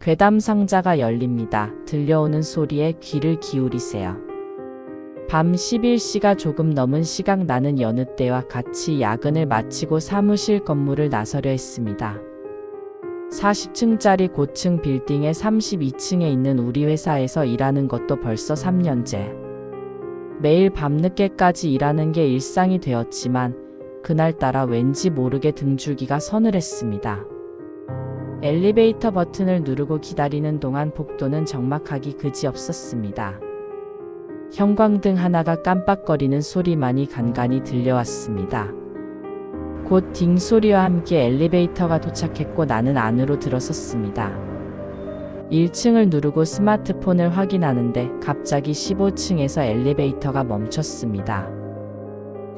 괴담 상자가 열립니다. 들려오는 소리에 귀를 기울이세요. 밤 11시가 조금 넘은 시각 나는 여느 때와 같이 야근을 마치고 사무실 건물을 나서려 했습니다. 40층짜리 고층 빌딩의 32층에 있는 우리 회사에서 일하는 것도 벌써 3년째. 매일 밤늦게까지 일하는 게 일상이 되었지만 그날따라 왠지 모르게 등줄기가 서늘했습니다. 엘리베이터 버튼을 누르고 기다리는 동안 복도는 적막하기 그지없었습니다. 형광등 하나가 깜빡거리는 소리만이 간간히 들려왔습니다. 곧 딩소리와 함께 엘리베이터가 도착했고 나는 안으로 들어섰습니다. 1층을 누르고 스마트폰을 확인하는데 갑자기 15층에서 엘리베이터가 멈췄습니다.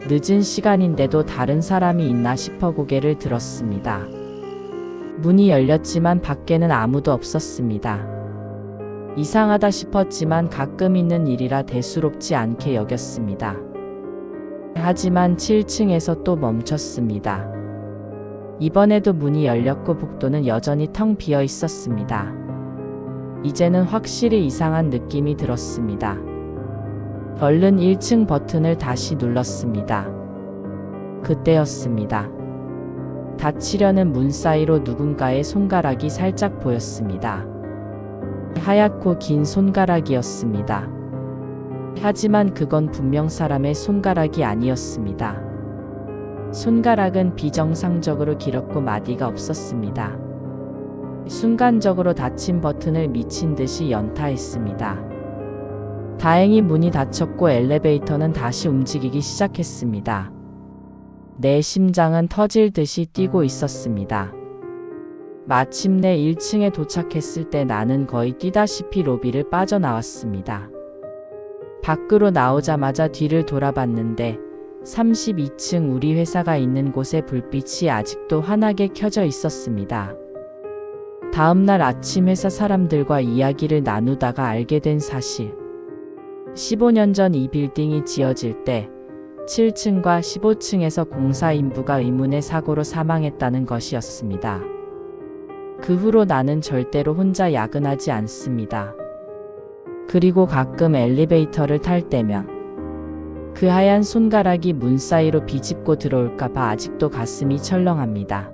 늦은 시간인데도 다른 사람이 있나 싶어 고개를 들었습니다. 문이 열렸지만 밖에는 아무도 없었습니다. 이상하다 싶었지만 가끔 있는 일이라 대수롭지 않게 여겼습니다. 하지만 7층에서 또 멈췄습니다. 이번에도 문이 열렸고 복도는 여전히 텅 비어 있었습니다. 이제는 확실히 이상한 느낌이 들었습니다. 얼른 1층 버튼을 다시 눌렀습니다. 그때였습니다. 닫히려는 문 사이로 누군가의 손가락이 살짝 보였습니다. 하얗고 긴 손가락이었습니다. 하지만 그건 분명 사람의 손가락이 아니었습니다. 손가락은 비정상적으로 길었고 마디가 없었습니다. 순간적으로 닫힌 버튼을 미친 듯이 연타했습니다. 다행히 문이 닫혔고 엘리베이터는 다시 움직이기 시작했습니다. 내 심장은 터질 듯이 뛰고 있었습니다. 마침내 1층에 도착했을 때 나는 거의 뛰다시피 로비를 빠져나왔습니다. 밖으로 나오자마자 뒤를 돌아봤는데 32층 우리 회사가 있는 곳에 불빛이 아직도 환하게 켜져 있었습니다. 다음날 아침 회사 사람들과 이야기를 나누다가 알게 된 사실. 15년 전 이 빌딩이 지어질 때 7층과 15층에서 공사 인부가 의문의 사고로 사망했다는 것이었습니다. 그 후로 나는 절대로 혼자 야근하지 않습니다. 그리고 가끔 엘리베이터를 탈 때면 그 하얀 손가락이 문 사이로 비집고 들어올까봐 아직도 가슴이 철렁합니다.